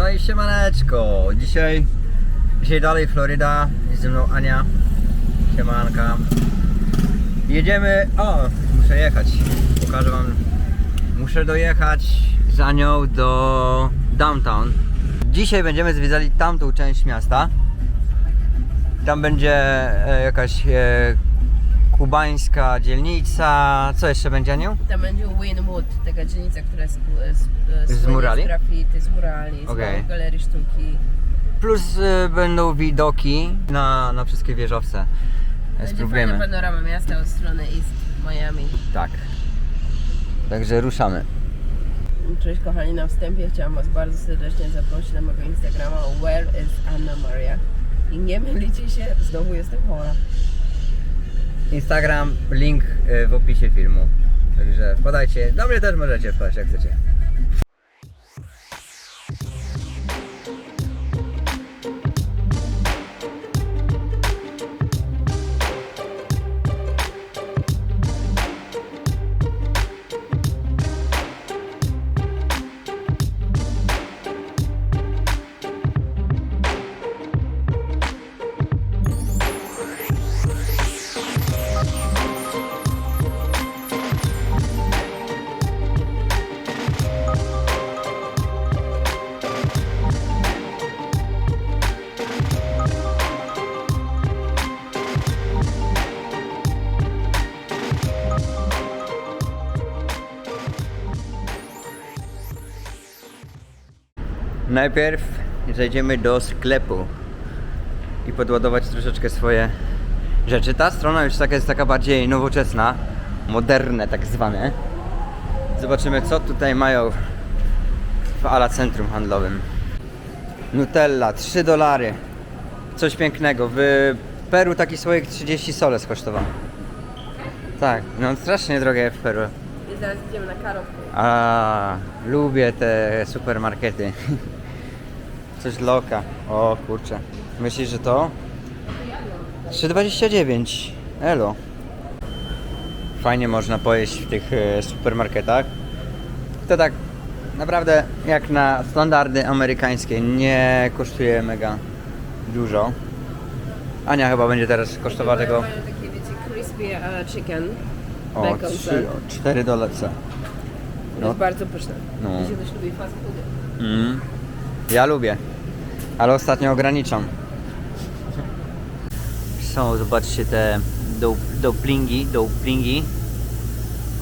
No i siemaneczko. Dzisiaj, dzisiaj dalej Floryda. Jest ze mną Ania. Siemanka. Jedziemy. O, muszę jechać. Pokażę wam. Muszę dojechać z Anią do downtown. Dzisiaj będziemy zwiedzali tamtą część miasta. Tam będzie e, jakaś e, kubańska dzielnica. Co jeszcze będzie, Aniu? Tam będzie Winwood, taka dzielnica, która jest z, Z murali? z graffiti, z murali, z okay. galerii sztuki. Plus y, będą widoki na, na wszystkie wieżowce. E, Będzie Spróbujemy. fajna panorama miasta od strony East Miami. Tak. Także ruszamy. Cześć kochani, na wstępie chciałam Was bardzo serdecznie zaprosić na mojego Instagrama Where is Anna Maria? I nie mylicie się, znowu jestem chora. Instagram, link y, w opisie filmu. Także wpadajcie. Do mnie też możecie wpaść jak chcecie. Najpierw zejdziemy do sklepu i podładować troszeczkę swoje rzeczy. Ta strona już taka jest taka bardziej nowoczesna, moderne tak zwane. Zobaczymy co tutaj mają w ala centrum handlowym. Nutella 3 dolary. Coś pięknego. W Peru taki słoik 30 soles kosztował. Tak, no strasznie drogie w Peru. I zaraz idziemy na karotkę. A, lubię te supermarkety. Coś loka. O kurczę. Myślisz, że to? 3,29. Elo. Fajnie można pojeść w tych e, supermarketach. To tak naprawdę jak na standardy amerykańskie nie kosztuje mega dużo. Ania chyba będzie teraz kosztowała tego Mają takie, wiecie, crispy uh, chicken. o bacon 3, set. 4 dolary. To No. jest bardzo pyszne. No. No. Jeśli ktoś lubi fast foody. Mm. Ja lubię, ale ostatnio ograniczam. Są, zobaczcie te doł- douplingi, douplingi,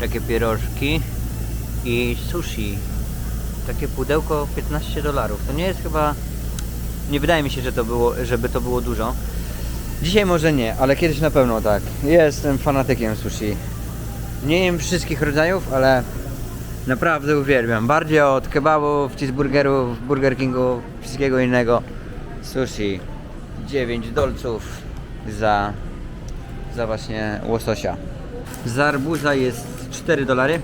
takie pierożki i sushi. Takie pudełko 15 dolarów. To nie jest chyba, nie wydaje mi się, że to było, żeby to było dużo. Dzisiaj może nie, ale kiedyś na pewno tak. Jestem fanatykiem sushi. Nie jem wszystkich rodzajów, ale Naprawdę uwielbiam. Bardziej od kebabów, cheeseburgerów, Burger Kingu, wszystkiego innego. Sushi 9 dolców za, za właśnie łososia. Za arbuza jest 4 dolary,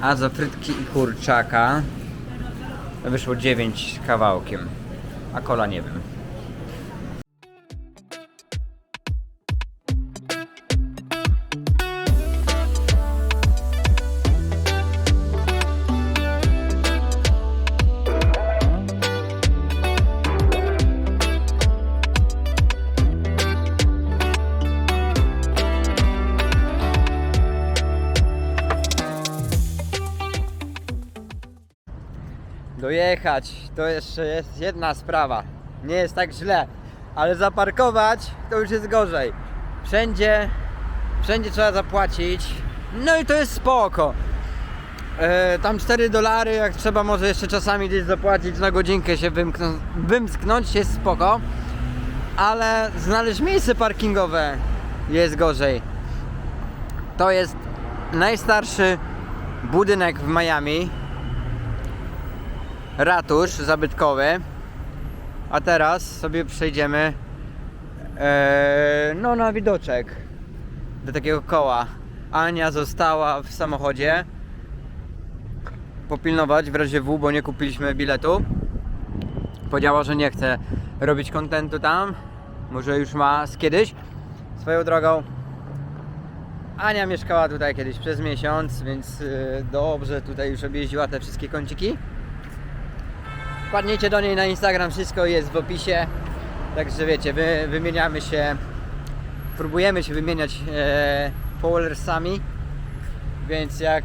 a za frytki i kurczaka wyszło 9 z kawałkiem. A kola nie wiem. To jeszcze jest jedna sprawa. Nie jest tak źle, ale zaparkować to już jest gorzej. Wszędzie, wszędzie trzeba zapłacić. No i to jest spoko. E, tam 4 dolary, jak trzeba może jeszcze czasami gdzieś zapłacić na godzinkę się wymknąć, wymsknąć jest spoko. Ale znaleźć miejsce parkingowe jest gorzej. To jest najstarszy budynek w Miami ratusz zabytkowy. A teraz sobie przejdziemy e, no na widoczek do takiego koła. Ania została w samochodzie popilnować w razie W, bo nie kupiliśmy biletu. Powiedziała, że nie chce robić kontentu tam. Może już ma z kiedyś. Swoją drogą Ania mieszkała tutaj kiedyś przez miesiąc, więc y, dobrze tutaj już objeździła te wszystkie kąciki. Wpadnijcie do niej na Instagram, wszystko jest w opisie. Także wiecie, wy, wymieniamy się, próbujemy się wymieniać e, followersami. Więc jak,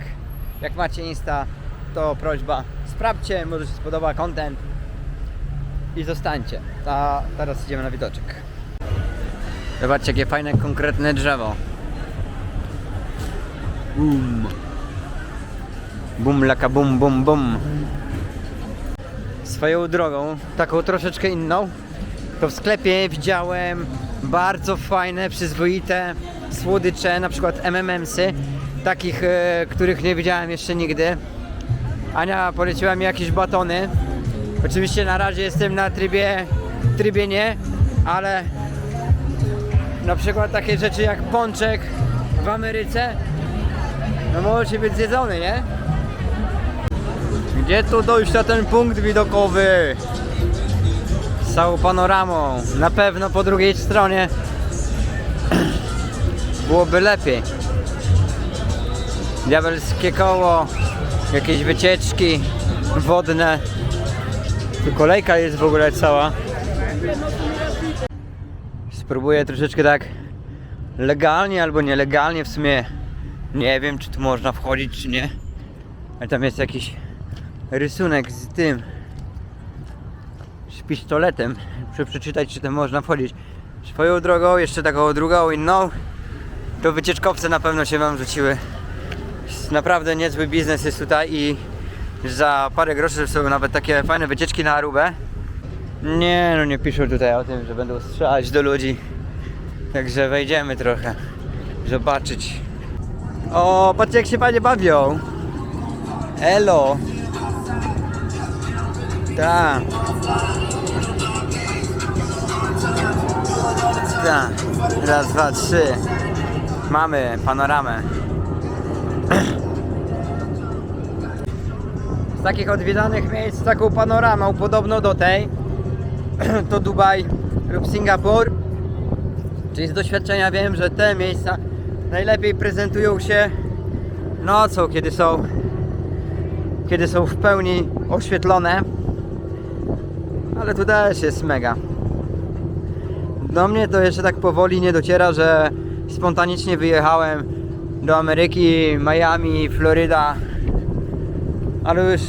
jak macie Insta, to prośba, sprawdźcie, może się spodoba content i zostańcie. A teraz idziemy na widoczek. Zobaczcie, jakie fajne, konkretne drzewo. Bum. Bum laka bum bum bum. Swoją drogą, taką troszeczkę inną, to w sklepie widziałem bardzo fajne, przyzwoite słodycze, na przykład MMMsy, takich, e, których nie widziałem jeszcze nigdy. Ania poleciła mi jakieś batony. Oczywiście na razie jestem na trybie, trybie nie, ale na przykład takie rzeczy jak pączek w Ameryce, no może być zjedzony, nie? Gdzie tu dojść na ten punkt widokowy? Z całą panoramą. Na pewno po drugiej stronie byłoby lepiej. Diabelskie koło, jakieś wycieczki wodne. Tu kolejka jest w ogóle cała. Spróbuję troszeczkę tak legalnie albo nielegalnie w sumie nie wiem czy tu można wchodzić czy nie. Ale tam jest jakiś rysunek z tym z pistoletem. Muszę przeczytać czy tam można wchodzić. Swoją drogą, jeszcze taką drugą inną to wycieczkowce na pewno się wam rzuciły. Naprawdę niezły biznes jest tutaj i za parę groszy są nawet takie fajne wycieczki na Arubę. Nie, no nie piszą tutaj o tym, że będą strzelać do ludzi. Także wejdziemy trochę, zobaczyć. O, patrzcie jak się panie bawią. Elo. Tak. Tak. Raz, dwa, trzy. Mamy panoramę. Z takich odwiedzanych miejsc z taką panoramą, podobno do tej, to Dubaj lub Singapur. Czyli z doświadczenia wiem, że te miejsca najlepiej prezentują się nocą, kiedy są kiedy są w pełni oświetlone. Ale tu też jest mega. Do mnie to jeszcze tak powoli nie dociera, że spontanicznie wyjechałem do Ameryki, Miami, Floryda. Ale już,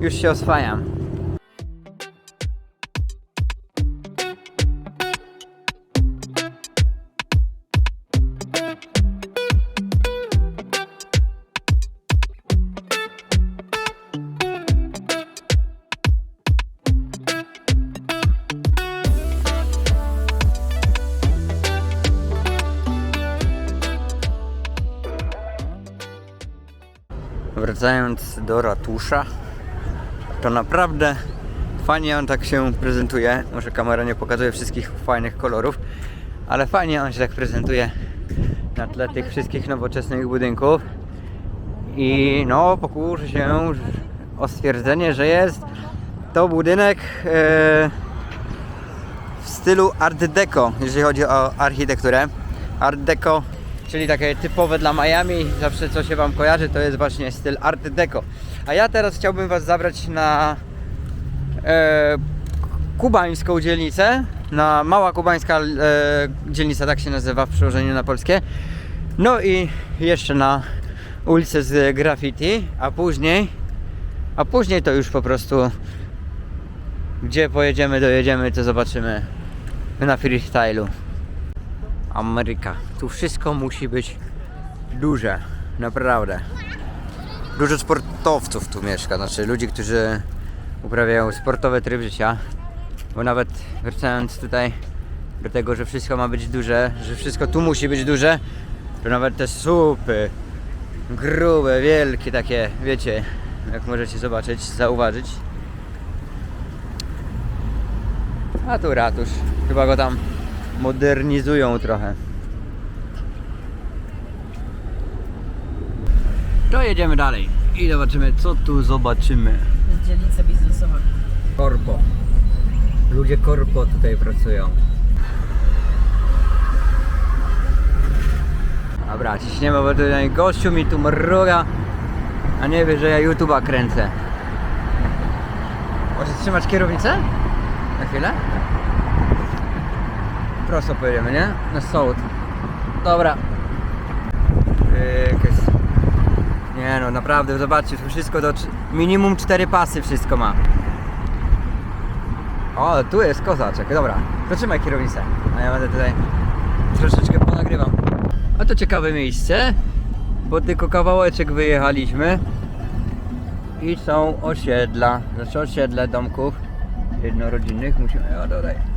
już się oswajam. Wracając do ratusza, to naprawdę fajnie on tak się prezentuje. Może kamera nie pokazuje wszystkich fajnych kolorów, ale fajnie on się tak prezentuje na tle tych wszystkich nowoczesnych budynków. I no, pokuszę się o stwierdzenie, że jest to budynek e, w stylu Art Deco, jeżeli chodzi o architekturę. Art Deco, czyli takie typowe dla Miami, zawsze co się Wam kojarzy, to jest właśnie styl Art Deco. A ja teraz chciałbym Was zabrać na e, kubańską dzielnicę, na Mała Kubańska e, dzielnica, tak się nazywa w przełożeniu na polskie. No i jeszcze na ulicę z graffiti, a później, a później to już po prostu gdzie pojedziemy, dojedziemy, to zobaczymy na freestylu. Ameryka. Tu wszystko musi być duże, naprawdę. Dużo sportowców tu mieszka, znaczy ludzi, którzy uprawiają sportowy tryb życia. Bo nawet wracając tutaj do tego, że wszystko ma być duże, że wszystko tu musi być duże, to nawet te supy grube, wielkie takie, wiecie, jak możecie zobaczyć, zauważyć. A tu ratusz. Chyba go tam modernizują trochę. To jedziemy dalej i zobaczymy co tu zobaczymy. To jest dzielnica biznesowa. Korpo. Ludzie korpo tutaj pracują. Dobra, ciśniemy, bo tutaj gościu mi tu mruga, a nie wie, że ja YouTube'a kręcę. Możesz trzymać kierownicę? Na chwilę? Prosto pojedziemy, nie? Na sołd. Dobra. Nie no, naprawdę, zobaczcie, to wszystko do... Minimum cztery pasy wszystko ma. O, tu jest kozaczek, dobra. To trzymaj kierownicę. A ja będę tutaj troszeczkę ponagrywam. A to ciekawe miejsce, bo tylko kawałeczek wyjechaliśmy i są osiedla, znaczy osiedle domków jednorodzinnych. Musimy, o tutaj,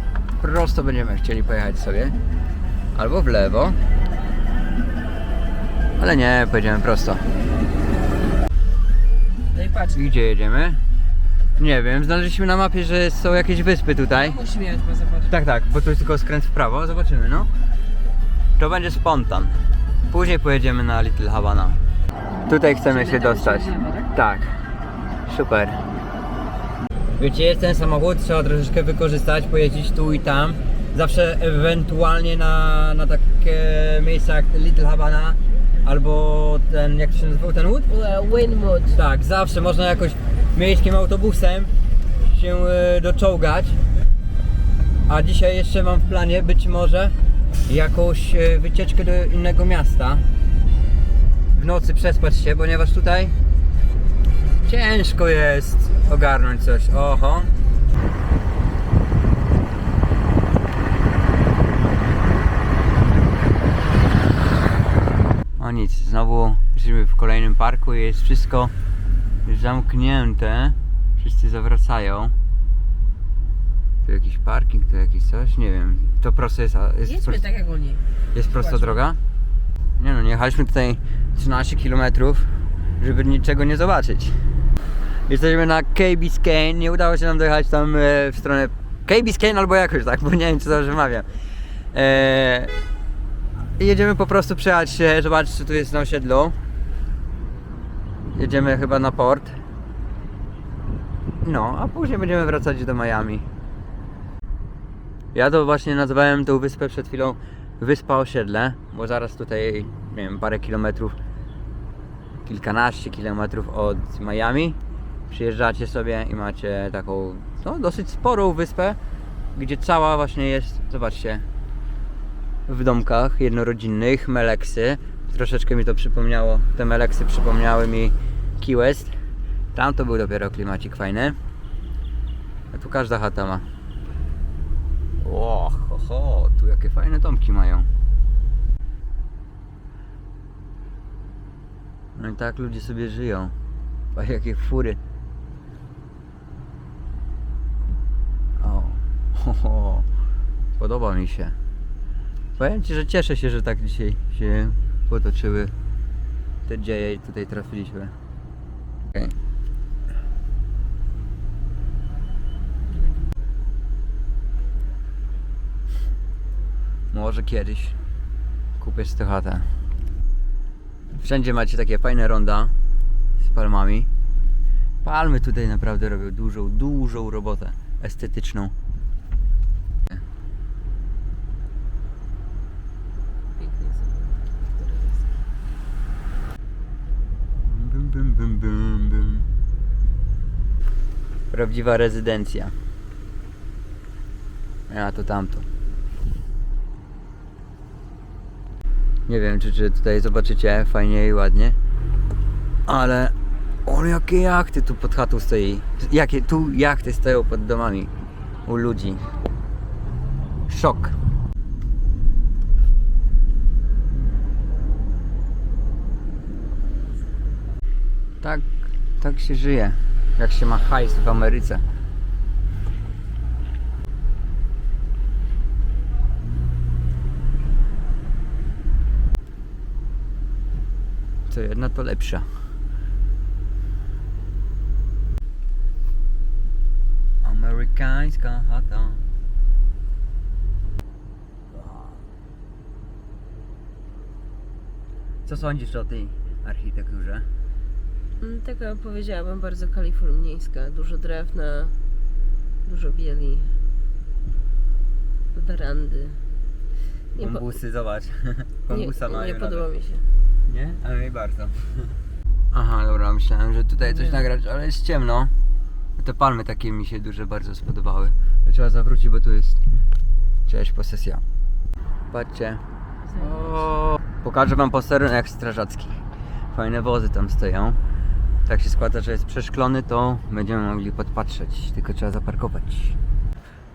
prosto będziemy chcieli pojechać sobie, albo w lewo, ale nie, pojedziemy prosto. No i patrz, Gdzie jedziemy? Nie wiem, znaleźliśmy na mapie, że są jakieś wyspy tutaj. musimy jechać, bo zobacz. Tak, tak, bo tu jest tylko skręt w prawo, zobaczymy, no. To będzie spontan. Później pojedziemy na Little Havana. Tutaj chcemy się dostać. Tak. Super. Wiecie, jest ten samochód, trzeba troszeczkę wykorzystać, pojeździć tu i tam. Zawsze ewentualnie na, na takie miejsca jak Little Havana albo ten, jak to się nazywał, ten łód? Winwood. Tak, zawsze można jakoś miejskim autobusem się e, doczołgać. A dzisiaj jeszcze mam w planie być może jakąś e, wycieczkę do innego miasta. W nocy przespać się, ponieważ tutaj ciężko jest ogarnąć coś. Oho. O nic, znowu jesteśmy w kolejnym parku i jest wszystko zamknięte. Wszyscy zawracają. Tu jakiś parking, tu jakiś coś, nie wiem. To prosto jest, jest, Jedźmy prost, tak jak oni. jest prosta droga? Nie no, nie jechaliśmy tutaj 13 km, żeby niczego nie zobaczyć. Jesteśmy na Key Biscayne, nie udało się nam dojechać tam e, w stronę Key Biscayne albo jakoś tak, bo nie wiem czy dobrze wymawiam. E, jedziemy po prostu przejechać się, zobaczyć co tu jest na osiedlu. Jedziemy chyba na port. No, a później będziemy wracać do Miami. Ja to właśnie nazwałem tą wyspę przed chwilą Wyspa Osiedle, bo zaraz tutaj, nie wiem, parę kilometrów, kilkanaście kilometrów od Miami przyjeżdżacie sobie i macie taką, no, dosyć sporą wyspę, gdzie cała właśnie jest, zobaczcie, w domkach jednorodzinnych, meleksy. Troszeczkę mi to przypomniało, te meleksy przypomniały mi Key West. Tam to był dopiero klimacik fajny. A tu każda chata ma. O, ho, ho, tu jakie fajne domki mają. No i tak ludzie sobie żyją. A jakie fury. O, ho, ho. Podoba mi się. Powiem Ci, że cieszę się, że tak dzisiaj się potoczyły te dzieje i tutaj trafiliśmy. Okej. Może kiedyś kupię sobie chatę. Wszędzie macie takie fajne ronda z palmami. Palmy tutaj naprawdę robią dużą, dużą robotę estetyczną. Prawdziwa rezydencja. A to tamto. Nie wiem, czy, czy tutaj zobaczycie fajnie i ładnie. Ale. O, jakie jachty tu pod chatą stoi. Jakie tu jachty stoją pod domami u ludzi. Szok. Tak, tak się żyje. Jak się ma hajs w Ameryce. Co jedna to lepsza. Amerykańska chata. Co sądzisz o tej architekturze? Mm, Taka powiedziałabym bardzo kalifornijska. Dużo drewna, dużo bieli, werandy. Nie, Bambusy, zobacz. nie, Bambusa mają nie nawet. podoba mi się. Nie? Ale mi bardzo. Aha, dobra, myślałem, że tutaj coś Nie. nagrać, ale jest ciemno. Te palmy takie mi się duże bardzo spodobały. Trzeba zawrócić, bo tu jest. Cześć, posesja. Patrzcie. O, pokażę wam posterunek strażacki. Fajne wozy tam stoją. Tak się składa, że jest przeszklony, to będziemy mogli podpatrzeć. Tylko trzeba zaparkować.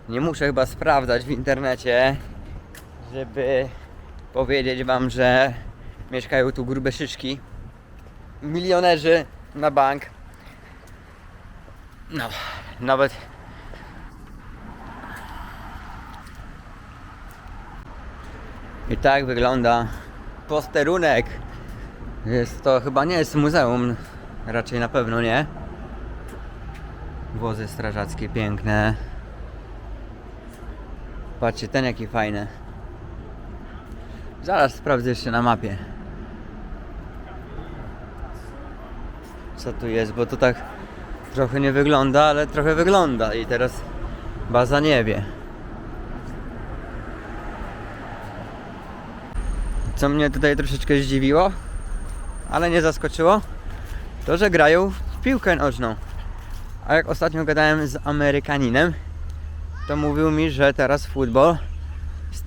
Nie muszę chyba sprawdzać w internecie, żeby powiedzieć wam, że mieszkają tu grube szyszki. Milionerzy na bank. No, nawet I tak wygląda posterunek. Jest to chyba nie jest muzeum, raczej na pewno nie. Wozy strażackie piękne. Patrzcie, ten jaki fajny. Zaraz sprawdzę jeszcze na mapie. Co tu jest, bo to tak trochę nie wygląda, ale trochę wygląda i teraz baza nie wie. Co mnie tutaj troszeczkę zdziwiło, ale nie zaskoczyło, to że grają w piłkę nożną. A jak ostatnio gadałem z Amerykaninem, to mówił mi, że teraz futbol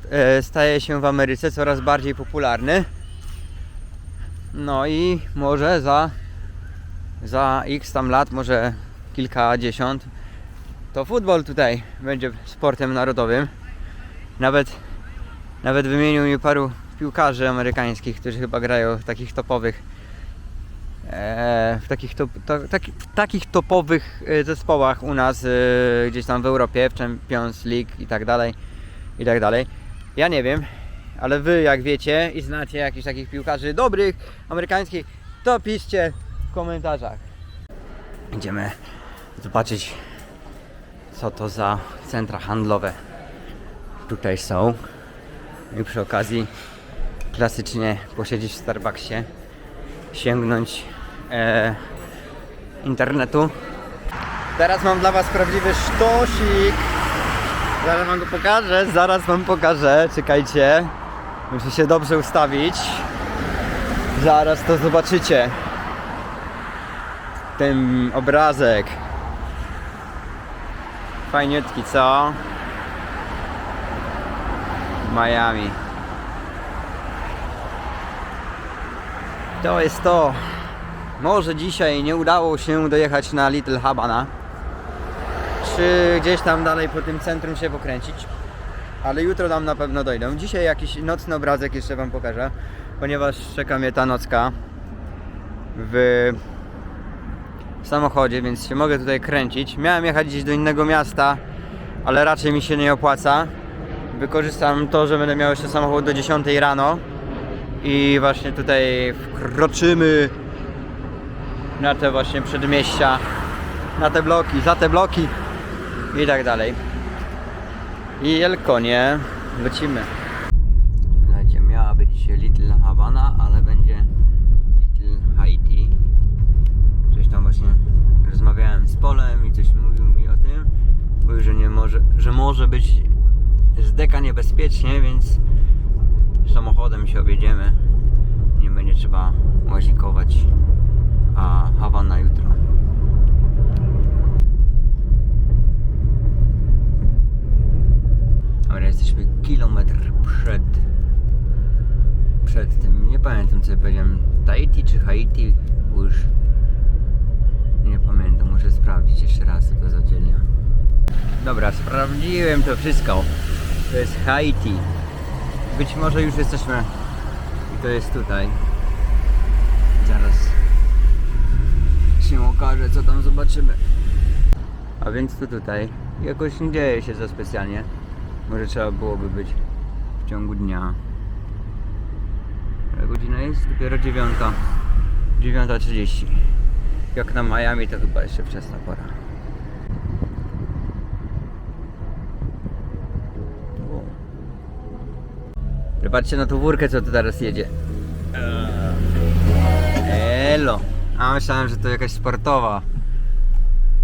e, staje się w Ameryce coraz bardziej popularny. No i może za, za x tam lat, może kilkadziesiąt, to futbol tutaj będzie sportem narodowym. Nawet, nawet wymienił mi paru piłkarzy amerykańskich, którzy chyba grają takich topowych w takich, top, to, w takich topowych e, zespołach u nas e, gdzieś tam w Europie, w Champions League i tak dalej i tak dalej. Ja nie wiem, ale wy jak wiecie i znacie jakichś takich piłkarzy dobrych, amerykańskich, to piszcie w komentarzach. Idziemy zobaczyć co to za centra handlowe tutaj są i przy okazji klasycznie posiedzieć w Starbucksie, sięgnąć e, internetu. Teraz mam dla Was prawdziwy sztosik. Zaraz Wam go pokażę, zaraz Wam pokażę. Czekajcie. Muszę się dobrze ustawić. Zaraz to zobaczycie. Ten obrazek. Fajniutki, co? Miami. To jest to. Może dzisiaj nie udało się dojechać na Little Habana. Czy gdzieś tam dalej po tym centrum się pokręcić. Ale jutro tam na pewno dojdą. Dzisiaj jakiś nocny obrazek jeszcze Wam pokażę. Ponieważ czeka mnie ta nocka w, samochodzie, więc się mogę tutaj kręcić. Miałem jechać gdzieś do innego miasta, ale raczej mi się nie opłaca. Wykorzystam to, że będę miał jeszcze samochód do 10 rano i właśnie tutaj wkroczymy na te właśnie przedmieścia, na te bloki, za te bloki i tak dalej. I Elkonie, lecimy. Słuchajcie, miała być dzisiaj Little Havana, ale będzie Little Haiti. Coś tam właśnie rozmawiałem z Polem i coś mówił mi o tym. Mówił, że nie może, że może być z deka niebezpiecznie, więc samochodem się objedziemy. Nie będzie trzeba łazikować. Sprawdziłem to wszystko. To jest Haiti. Być może już jesteśmy i to jest tutaj. Zaraz się okaże, co tam zobaczymy. A więc to tutaj. Jakoś nie dzieje się za specjalnie. Może trzeba byłoby być w ciągu dnia. Ale godzina jest dopiero dziewiąta. 9.30. Jak na Miami to chyba jeszcze wczesna pora. O. Zobaczcie na tą wórkę, co tu teraz jedzie. Elo. A myślałem, że to jakaś sportowa.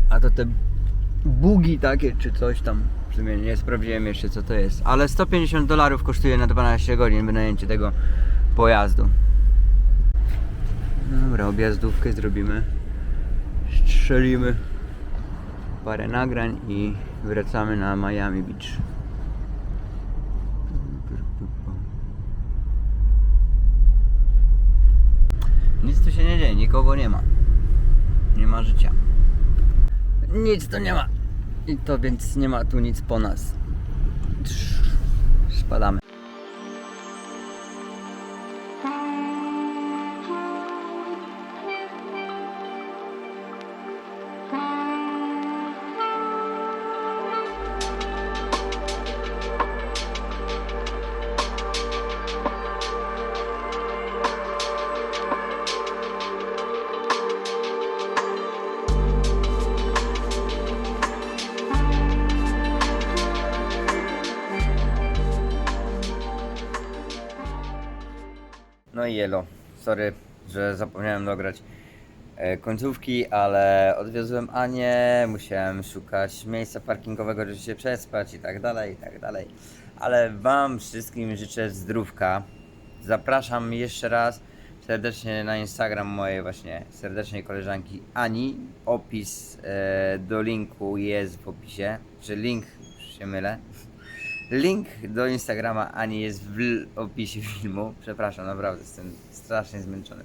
A to te bugi takie, czy coś tam. W sumie nie sprawdziłem jeszcze, co to jest. Ale 150 dolarów kosztuje na 12 godzin wynajęcie tego pojazdu. Dobra, objazdówkę zrobimy. Strzelimy parę nagrań i wracamy na Miami Beach. Nic tu się nie dzieje, nikogo nie ma. Nie ma życia. Nic tu nie ma. I to więc nie ma tu nic po nas. Spadamy. Elo. Sorry, że zapomniałem dograć e, końcówki, ale odwiozłem Anię, musiałem szukać miejsca parkingowego, żeby się przespać i tak dalej, i tak dalej. Ale Wam wszystkim życzę zdrówka. Zapraszam jeszcze raz serdecznie na Instagram mojej właśnie serdecznej koleżanki Ani. Opis e, do linku jest w opisie, czy link, już się mylę. Link do Instagrama Ani jest w opisie filmu. Przepraszam, naprawdę jestem strasznie zmęczony.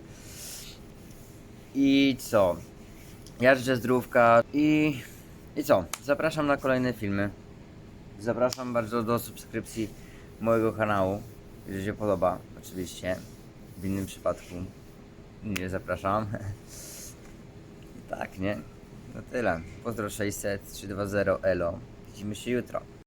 I co? Ja życzę zdrówka i... I co? Zapraszam na kolejne filmy. Zapraszam bardzo do subskrypcji mojego kanału, jeżeli się podoba, oczywiście. W innym przypadku nie zapraszam. tak, nie? No tyle. Pozdro 600 320 elo. Widzimy się jutro.